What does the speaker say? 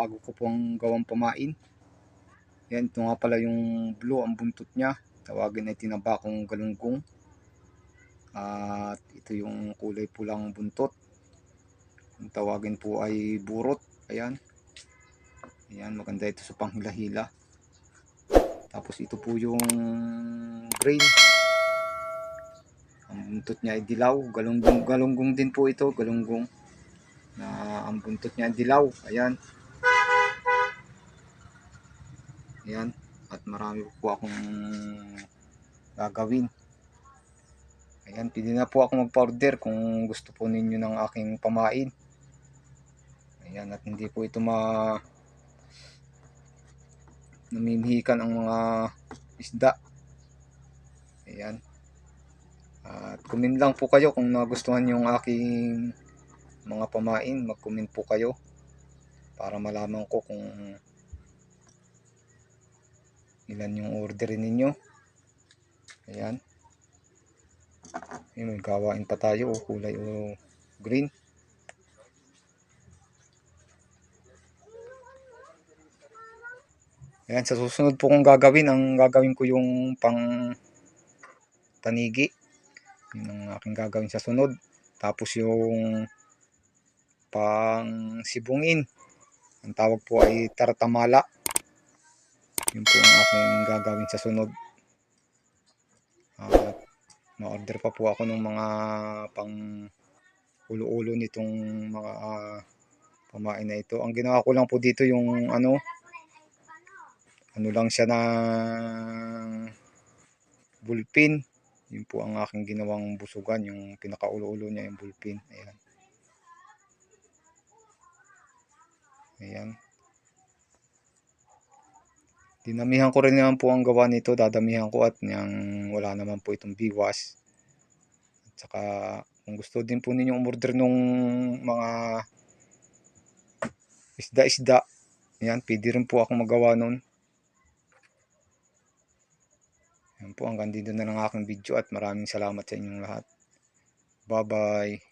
bago ko pong gawang pamain. Yan, ito nga pala yung blue, ang buntot niya. Tawagin ay tinabakong galunggong. At ito yung kulay pulang buntot. Ang tawagin po ay burot. Ayan. Ayan, maganda ito sa panghila-hila. Tapos ito po yung green. Ang buntot niya ay dilaw. Galunggong, galunggong din po ito. Galunggong. Ang buntot niya dilaw. Ayan. Ayan. At marami po akong gagawin. Ayan, pwede na po ako mag-order kung gusto po ninyo ng aking pamain. Ayan, at hindi po ito ma namimihikan ang mga isda. Ayan. At comment lang po kayo kung nagustuhan yung aking mga pamain. Mag-comment po kayo para malaman ko kung ilan yung orderin ninyo. Ayan. Ayun, may gawain pa tayo. O, kulay o green. Ayan, sa susunod po kong gagawin, ang gagawin ko yung pang tanigi. Yun ang aking gagawin sa sunod. Tapos yung pang sibungin. Ang tawag po ay tartamala. Yun po ang aking gagawin sa sunod. At ma-order pa po ako ng mga pang ulo-ulo nitong mga ah, pamain na ito. Ang ginawa ko lang po dito yung ano, ano lang siya ng bulpin. Yun po ang aking ginawang busugan, yung pinakaulo-ulo niya yung bulpin. Ayan. Ayan. Dinamihan ko rin naman po ang gawa nito. Dadamihan ko at niyang wala naman po itong biwas. At saka kung gusto din po ninyo umorder nung mga isda-isda. Ayan, pwede rin po ako magawa nun. Yan po, hanggang dito na lang aking video at maraming salamat sa inyong lahat. Bye-bye.